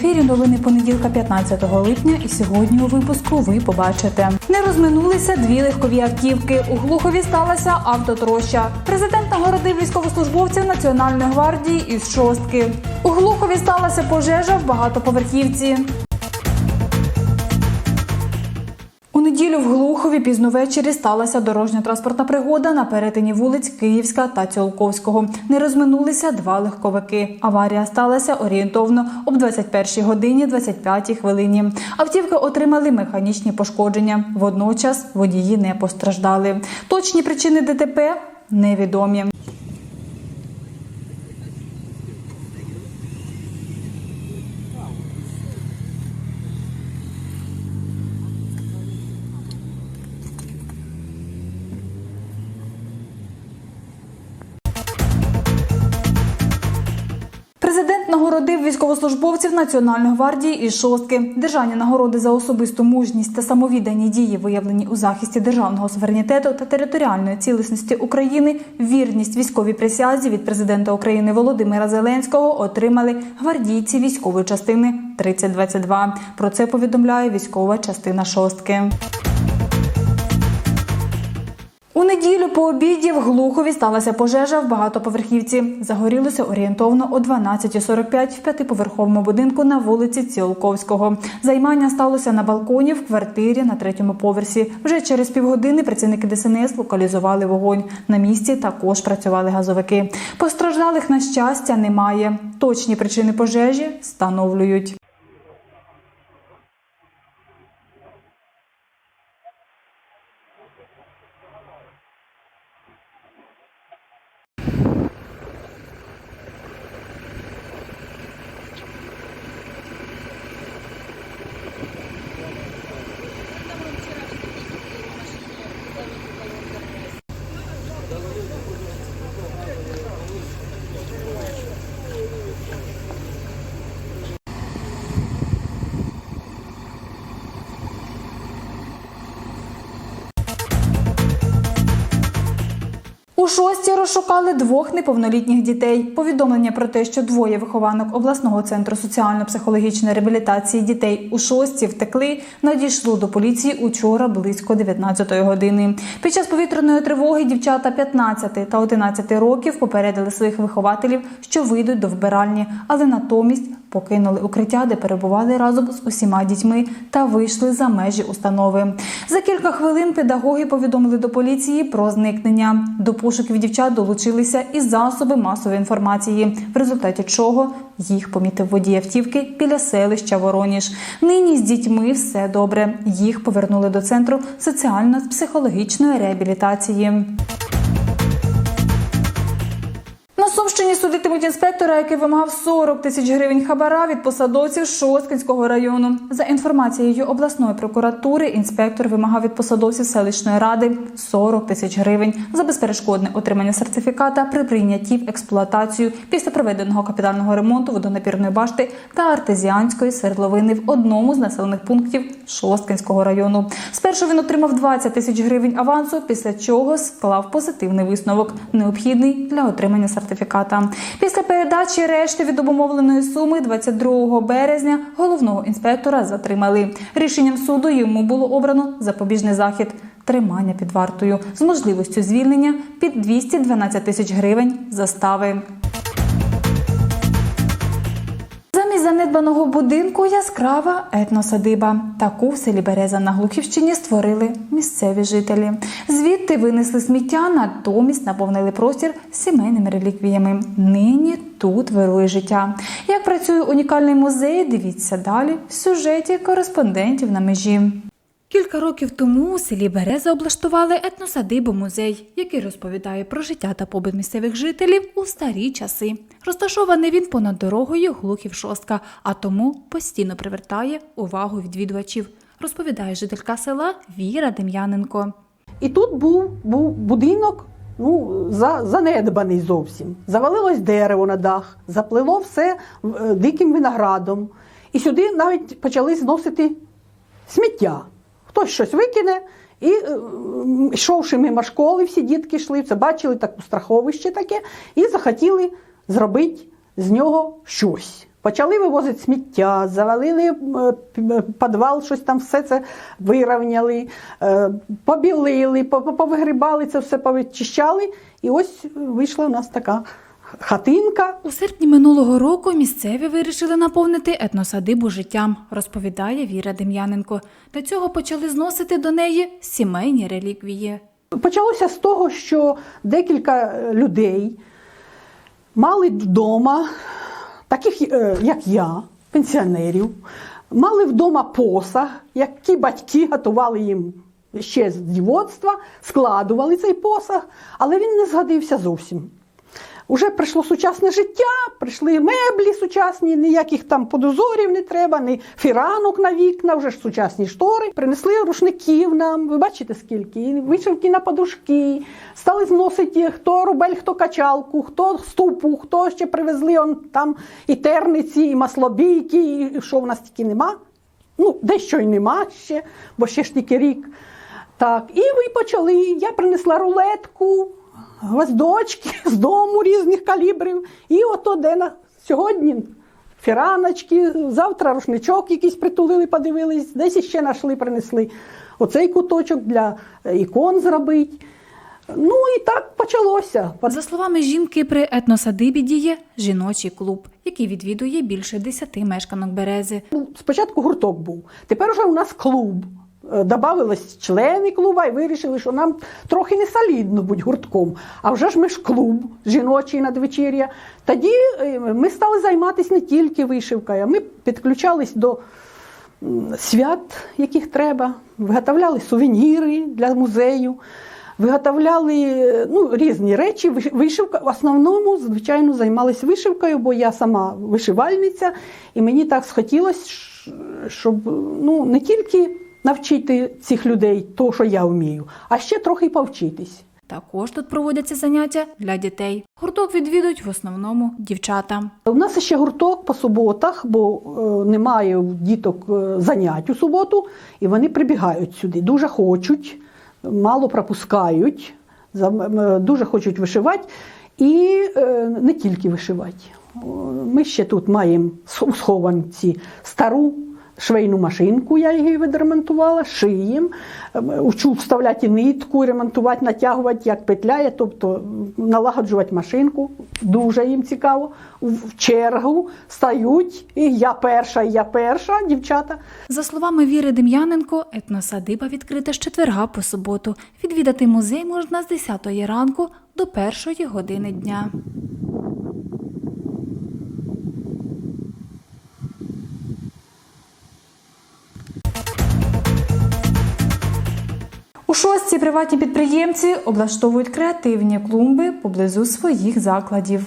ефірі новини понеділка 15 липня. І сьогодні у випуску ви побачите. Не розминулися дві легкові автівки. У Глухові сталася автотроща. Президент нагородив військовослужбовців Національної гвардії із шостки. У Глухові сталася пожежа в багатоповерхівці. Неділю в Глухові пізно ввечері сталася дорожня транспортна пригода на перетині вулиць Київська та Цілковського. Не розминулися два легковики. Аварія сталася орієнтовно об 21 годині 25 хвилині. Автівки отримали механічні пошкодження. Водночас водії не постраждали. Точні причини ДТП невідомі. Нагородив військовослужбовців Національної гвардії із шостки. Державні нагороди за особисту мужність та самовіддані дії, виявлені у захисті державного суверенітету та територіальної цілісності України, вірність військовій присязі від президента України Володимира Зеленського отримали гвардійці військової частини 3022. Про це повідомляє військова частина шостки. У неділю по обіді в Глухові сталася пожежа в багатоповерхівці. Загорілося орієнтовно о 12.45 в п'ятиповерховому будинку на вулиці Ціолковського. Займання сталося на балконі в квартирі на третьому поверсі. Вже через півгодини працівники ДСНС локалізували вогонь. На місці також працювали газовики. Постраждалих на щастя немає. Точні причини пожежі встановлюють. У шості розшукали двох неповнолітніх дітей. Повідомлення про те, що двоє вихованок обласного центру соціально-психологічної реабілітації дітей у шості втекли, надійшло до поліції учора близько 19 години. Під час повітряної тривоги дівчата 15 та 11 років попередили своїх вихователів, що вийдуть до вбиральні, але натомість покинули укриття, де перебували разом з усіма дітьми та вийшли за межі установи. За кілька хвилин педагоги повідомили до поліції про зникнення. До пошуків дівчат долучилися і засоби масової інформації, в результаті чого їх помітив водій автівки біля селища Вороніж. Нині з дітьми все добре. Їх повернули до центру соціально-психологічної реабілітації. Сумщині судитимуть інспектора, який вимагав 40 тисяч гривень хабара від посадовців Шосткинського району. За інформацією обласної прокуратури, інспектор вимагав від посадовців селищної ради 40 тисяч гривень за безперешкодне отримання сертифіката при прийнятті в експлуатацію після проведеного капітального ремонту водонапірної башти та артезіанської свердловини в одному з населених пунктів Шосткинського району. Спершу він отримав 20 тисяч гривень авансу, після чого склав позитивний висновок, необхідний для отримання сертифіката. Після передачі решти від обумовленої суми 22 березня головного інспектора затримали. Рішенням суду йому було обрано запобіжний захід. Тримання під вартою з можливістю звільнення під 212 тисяч гривень застави. Замість будинку яскрава етносадиба. Таку в селі Береза на Глухівщині створили місцеві жителі. Звідти винесли сміття, натомість наповнили простір сімейними реліквіями. Нині тут вирує життя. Як працює унікальний музей, дивіться далі в сюжеті кореспондентів на межі. Кілька років тому у селі Береза облаштували етносадибу музей, який розповідає про життя та побут місцевих жителів у старі часи. Розташований він понад дорогою Глухів Шостка, а тому постійно привертає увагу відвідувачів. Розповідає жителька села Віра Дем'яненко. І тут був, був будинок, ну, за, занедбаний зовсім. Завалилось дерево на дах, заплило все е, диким виноградом. І сюди навіть почали зносити сміття. Хтось щось викине, і е, йшовши мимо школи, всі дітки йшли, це бачили таке страховище таке, і захотіли зробити з нього щось. Почали вивозити сміття, завалили е, підвал, щось там все це вирівняли, е, побілили, по- по- повигрібали це все, повичищали. І ось вийшла у нас така хатинка. У серпні минулого року місцеві вирішили наповнити етносадибу життям, розповідає Віра Дем'яненко. Для цього почали зносити до неї сімейні реліквії. Почалося з того, що декілька е, людей мали вдома, таких е, як я, пенсіонерів, мали вдома посаг, які батьки готували їм ще з дівоцтва, складували цей посаг, але він не згодився зовсім. Уже прийшло сучасне життя, прийшли меблі сучасні, ніяких там подозорів не треба, ні фіранок на вікна, вже ж сучасні штори. Принесли рушників нам, ви бачите скільки, вишивки на подушки. Стали зносити хто рубель, хто качалку, хто ступу, хто ще привезли он, там і терниці, і маслобійки, і що в нас тільки нема. Ну, дещо й нема ще, бо ще ж тільки рік. Так, і ви почали. Я принесла рулетку, гвоздочки з дому різних калібрів. І ото де на сьогодні фіраночки, завтра рушничок якийсь притулили, подивились, десь іще знайшли, принесли. Оцей куточок для е, ікон зробити. Ну і так почалося. За словами жінки, при етносадибі діє жіночий клуб, який відвідує більше десяти мешканок берези. Ну, Спочатку гурток був, тепер вже у нас клуб. Е, Добавились члени клуба і вирішили, що нам трохи не солідно бути гуртком. А вже ж ми ж клуб жіночий надвечір'я. Тоді е, ми стали займатися не тільки вишивкою, ми підключались до свят, яких треба, виготовляли сувеніри для музею. Виготовляли ну, різні речі. Вишивка в основному, звичайно, займалась вишивкою, бо я сама вишивальниця, і мені так схотілося, щоб ну, не тільки навчити цих людей того, що я вмію, а ще трохи повчитись. Також тут проводяться заняття для дітей. Гурток відвідують в основному дівчата. У нас ще гурток по суботах, бо е, немає у діток е, занять у суботу, і вони прибігають сюди. Дуже хочуть, мало пропускають, дуже хочуть вишивати. І е, не тільки вишивати. Ми ще тут маємо у схованці стару швейну машинку, я її відремонтувала, шиєм, Ем, учу вставляти нитку, ремонтувати, натягувати, як петляє, тобто налагоджувати машинку. Дуже їм цікаво. В чергу стають, і я перша, і я перша, дівчата. За словами Віри Дем'яненко, етносадиба відкрита з четверга по суботу. Відвідати музей можна з 10 ранку до 1 години дня. У шостці приватні підприємці облаштовують креативні клумби поблизу своїх закладів.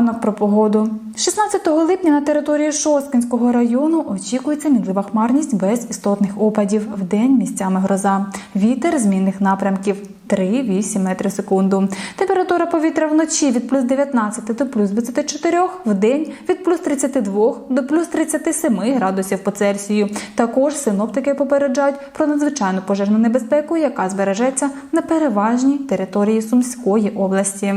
Наостанок про погоду. 16 липня на території Шосткинського району очікується мінлива хмарність без істотних опадів. В день місцями гроза. Вітер змінних напрямків 3-8 метрів секунду. Температура повітря вночі від плюс 19 до плюс 24, в день від плюс 32 до плюс 37 градусів по Цельсію. Також синоптики попереджають про надзвичайну пожежну небезпеку, яка збережеться на переважній території Сумської області.